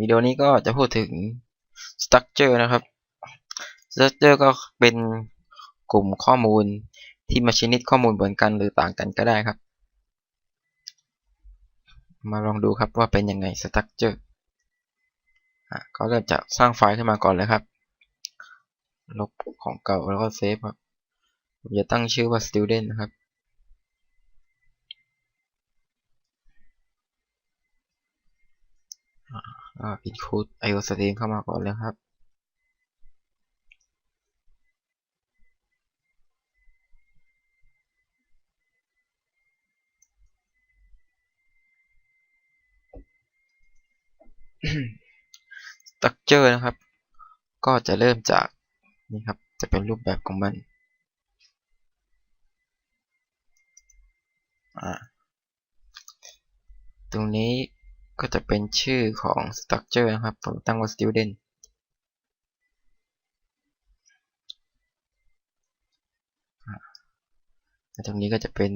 วิดีโอนี้ก็จะพูดถึง structure นะครับ structure ก็เป็นกลุ่มข้อมูลที่มาชนิดข้อมูลเหมือนกันหรือต่างกันก็ได้ครับ มาลองดูครับว่าเป็นยังไง structure ก็เริ่มจากสร้างไฟล์ขึ้นมาก่อนเลยครับ ลบของเก่าแล้วก็เซฟครับ ผมจะตั้งชื่อว่า student นะครับ ก็ include iostream เข้ามาก่อนเลยครับ structure นะครับ ก็จะเริ่มจากนี่ครับ จะเป็นรูปแบบของมันตรงนี้ ก็จะเป็นชื่อของ structure นะครับ ผมตั้งว่า student ตรงนี้ก็จะเป็น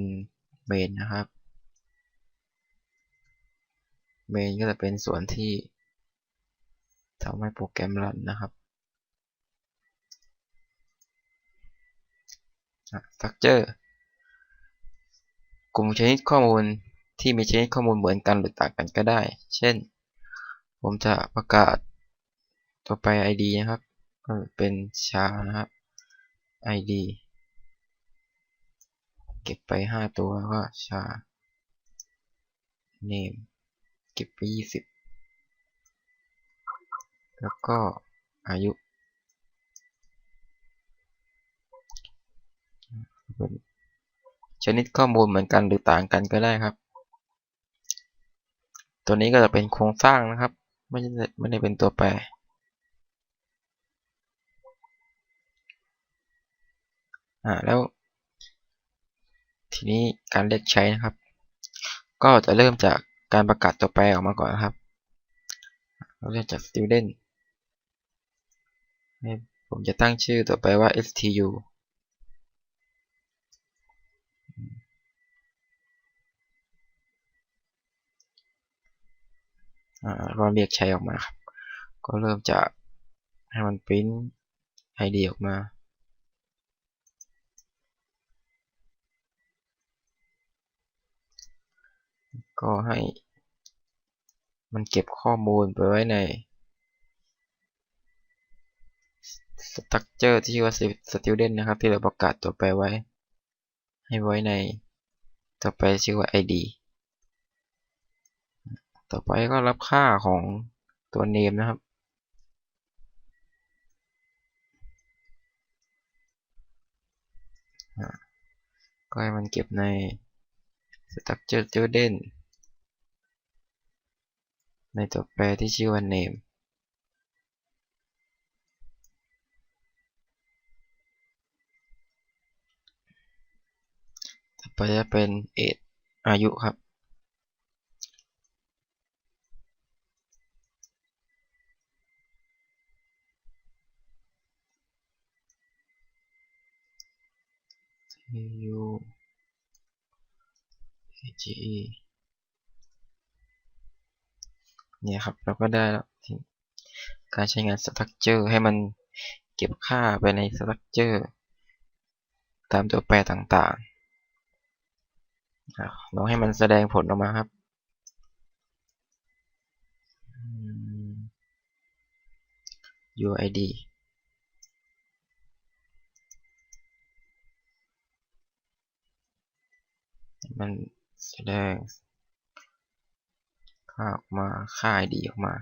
main นะครับ main ก็จะเป็นส่วนที่ทำให้โปรแกรมรันนะครับ structure กลุ่มชนิดข้อมูล ที่มีชนิดข้อมูลเหมือนกันหรือต่างกันก็ได้ เช่น ผมจะประกาศต่อไป id นะครับเป็นชานะครับ id เก็บไป 5 ตัวก็ชา name เก็บไป 20 แล้วก็อายุชนิดข้อมูลเหมือนกันหรือต่างกันก็ได้ครับ ตัวนี้ก็จะเป็นโครงสร้างนะครับ ไม่ได้ไม่ได้เป็นตัวแปร อ่าแล้ว ทีนี้การเรียกใช้นะครับ ก็จะเริ่มจากการประกาศตัวแปรออกมาก่อนนะครับ เราเริ่มจาก student ผมจะตั้งชื่อตัวแปรว่า stu ก็เรียกใช้ออกมาครับ ก็เริ่มจากให้มันปริ้น ID ออกมาก็ให้มันเก็บข้อมูลไปไว้ใน structure ที่ชื่อว่า student นะครับ ที่เราประกาศตัวแปรไว้ ให้ไว้ในตัวแปรชื่อว่า id ต่อไปก็รับค่าของตัว name นะครับ ก็ให้มันเก็บใน structure student ในตัวแปรที่ชื่อว่า name ต่อไปจะเป็น age อายุครับ u g e เนี่ยครับ เราก็ได้แล้วการใช้งาน structure ให้มันเก็บค่าไปใน structure ตามตัวแปรต่างๆลองให้มันแสดงผลออกมาครับ uid มันแสดงค่าออกมา ค่า id ออกมา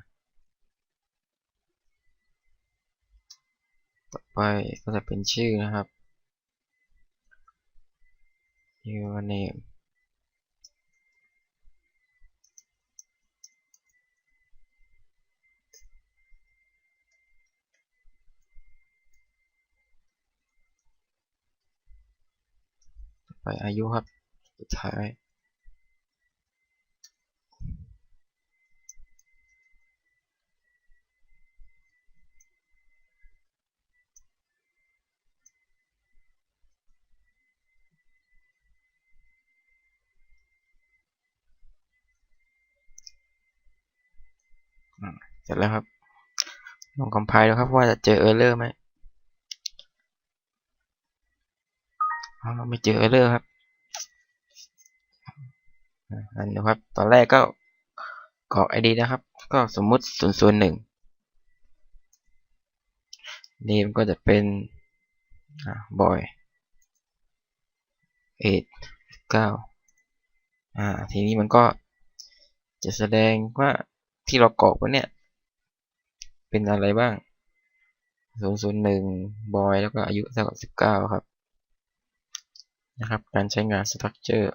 ต่อไปก็จะเป็นชื่อนะครับ username ไปอายุครับ สุดท้าย เสร็จแล้วครับ ลองคอมไพล์ดูครับว่าจะเจอเออร์เลอร์ไหมไม่เจอเออร์เลอร์ครับ อันนี้ครับ ตอนแรกก็กรอก ID นะครับ ก็สมมุติ 001 name ก็จะเป็นบอยเอ็ดเก้าอ่า ทีนี้มันก็จะแสดงว่าที่เรากรอกไว้เนี่ย เป็นอะไรบ้าง 001 บอย แล้วก็อายุเท่ากับ 19 ครับ นะครับ การใช้งาน structure